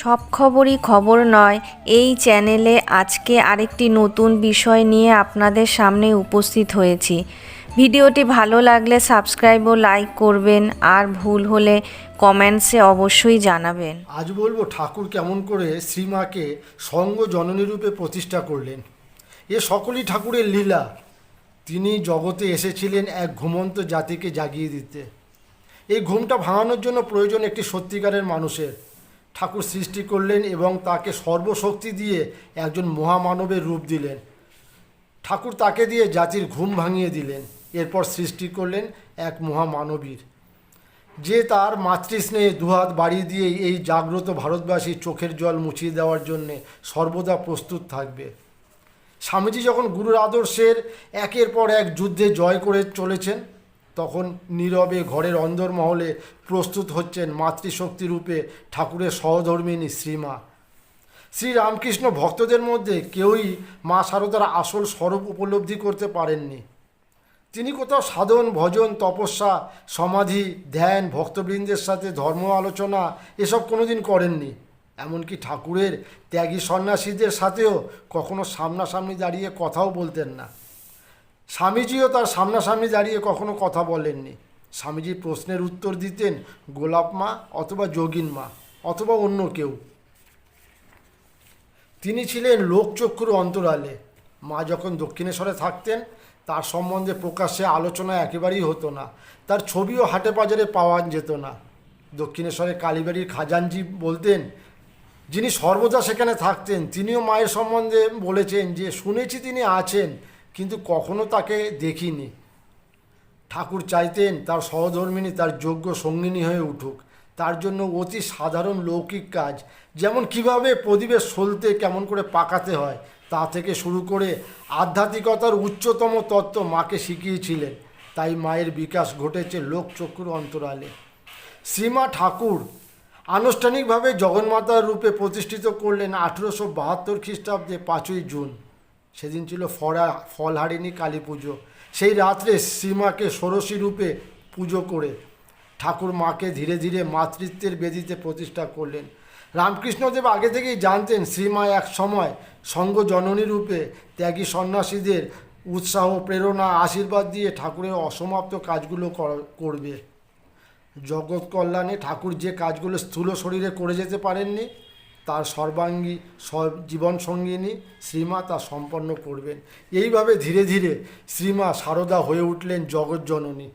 সব খবরই খবর নয়, এই চ্যানেলে আজকে আরেকটি নতুন বিষয় নিয়ে আপনাদের সামনে উপস্থিত হয়েছি। ভিডিওটি ভালো লাগলে সাবস্ক্রাইব ও লাইক করবেন আর ভুল হলে কমেন্টসে অবশ্যই জানাবেন। আজ বলব, ঠাকুর কেমন করে শ্রীমাকে সঙ্গ জননী রূপে প্রতিষ্ঠা করলেন। এ সকলই ঠাকুরের লীলা। তিনি জগতে এসেছিলেন এক ঘুমন্ত জাতিকে জাগিয়ে দিতে। এই ঘুমটা ভাঙানোর জন্য প্রয়োজন একটি সত্যিকারের মানুষের। ঠাকুর সৃষ্টি করলেন এবং তাকে সর্বশক্তি দিয়ে একজন মহামানবের রূপ দিলেন। ঠাকুর তাকে দিয়ে জাতির ঘুম ভাঙিয়ে দিলেন। এরপর সৃষ্টি করলেন এক মহামানবীর। যে তার মাতৃস্নেহে দুহাত বাড়িয়ে দিয়ে এই জাগ্রত ভারতবাসীর চোখের জল মুছিয়ে দেওয়ার জন্যে সর্বদা প্রস্তুত থাকবে। স্বামীজি যখন গুরুর আদর্শের একের পর এক যুদ্ধে জয় করে চলেছেন তখন নীরবে ঘরের অন্দরমহলে প্রস্তুত হচ্ছেন মাতৃশক্তি রূপে ঠাকুরের সহধর্মিনী শ্রীমা। শ্রী রামকৃষ্ণ ভক্তদের মধ্যে কেউই মা শারদার আসল স্বরূপ উপলব্ধি করতে পারেননি। তিনি কোথাও সাধন, ভজন, তপস্যা, সমাধি, ধ্যান, ভক্তবৃন্দের সাথে ধর্ম আলোচনা এসব কোনোদিন করেননি। এমনকি ঠাকুরের ত্যাগী সন্ন্যাসীদের সাথেও কখনো সামনাসামনি দাঁড়িয়ে কথাও বলতেন না। স্বামীজিও তার সামনাসামনি দাঁড়িয়ে কখনো কথা বলেননি। স্বামীজি প্রশ্নের উত্তর দিতেন, গোলাপ মা অথবা যোগিন মা অথবা অন্য কেউ। তিনি ছিলেন লোকচক্ষুর অন্তরালে। মা যখন দক্ষিণেশ্বরে থাকতেন, তার সম্বন্ধে প্রকাশ্যে আলোচনা একেবারেই হতো না। তার ছবিও হাটে বাজারে পাওয়া যেত না। দক্ষিণেশ্বরে কালীবাড়ির খাজানজি বলতেন, যিনি সর্বদা সেখানে থাকতেন, তিনিও মায়ের সম্বন্ধে বলেছেন যে, শুনেছি তিনি আছেন। কিন্তু কখনো তাকে দেখিনি। ঠাকুর চাইতেন তার সহধর্মিনী, তার যোগ্য সঙ্গিনী হয়ে উঠুক। তার জন্য অতি সাধারণ লৌকিক কাজ। যেমন কীভাবে প্রদীপের সলতে কেমন করে পাকাতে হয়, তা থেকে শুরু করে আধ্যাত্মিকতার উচ্চতম তত্ত্ব মাকে শিখিয়েছিলেন। তাই মায়ের বিকাশ ঘটেছে লোকচক্ষুর অন্তরালে। শ্রীমা ঠাকুর আনুষ্ঠানিকভাবে জগন্মাতার রূপে প্রতিষ্ঠিত করলেন আঠেরোশো বাহাত্তর খ্রিস্টাব্দে পাঁচই জুন। সেদিন ছিল ফরা, ফলহারিণী কালী পুজো। সেই রাত্রে শ্রীমাকে ষোড়শী রূপে পুজো করে ঠাকুর মাকে ধীরে ধীরে মাতৃত্বের বেদিতে প্রতিষ্ঠা করলেন। রামকৃষ্ণদেব আগে থেকেই জানতেন শ্রীমা এক সময় সঙ্গ জননী রূপে ত্যাগী সন্ন্যাসীদের উৎসাহ, প্রেরণা, আশীর্বাদ দিয়ে ঠাকুরের অসমাপ্ত কাজগুলো কর- করবে। জগৎ কল্যাণে ঠাকুর যে কাজগুলো স্থূল শরীরে করে যেতে পারেননি তার সর্বাঙ্গী জীবন সঙ্গিনী শ্রীমা তা সম্পন্ন করবেন। এইভাবে ধীরে ধীরে শ্রীমা সারদা হয়ে উঠলেন জগৎ জননী।